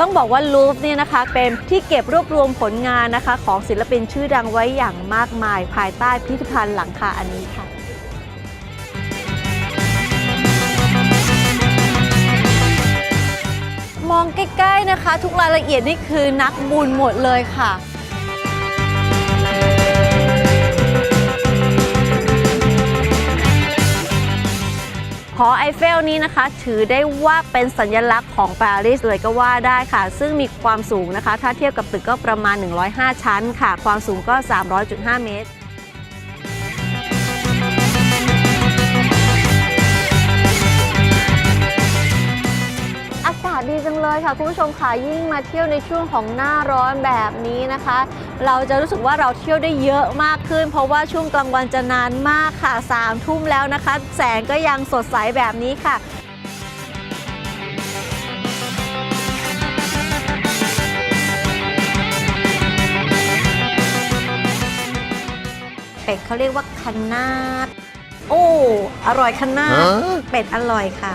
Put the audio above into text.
ต้องบอกว่าลูฟเนี่ยนะคะเป็นที่เก็บรวบรวมผลงานนะคะของศิลปินชื่อดังไว้อย่างมากมาย ภายใต้พิพิธภัณฑ์หลังคาอันนี้ค่ะมองใกล้ๆนะคะ ทุกรายละเอียดนี่คือนักบุญหมดเลยค่ะ อไอเฟลนี้นะคะ ถือได้ว่าเป็นสัญลักษณ์ของปารีสเลยก็ว่าได้ค่ะ ซึ่งมีความสูงนะคะ ถ้าเทียบกับตึกก็ประมาณ 105 ชั้นค่ะ ความสูงก็ 300.5 เมตร จังเลยค่ะคุณผู้ชมค่ะยิ่งมาเที่ยวในช่วงของหน้าร้อนแบบนี้นะคะ เราจะรู้สึกว่าเราเที่ยวได้เยอะมากขึ้น เพราะว่าช่วงกลางวันจะนานมากค่ะสามทุ่มแล้วนะคะ แสงก็ยังสดใสแบบนี้ค่ะเป็ดเขาเรียกว่าคันนาดโอ้ อร่อยคันนาดเป็ดอร่อยค่ะ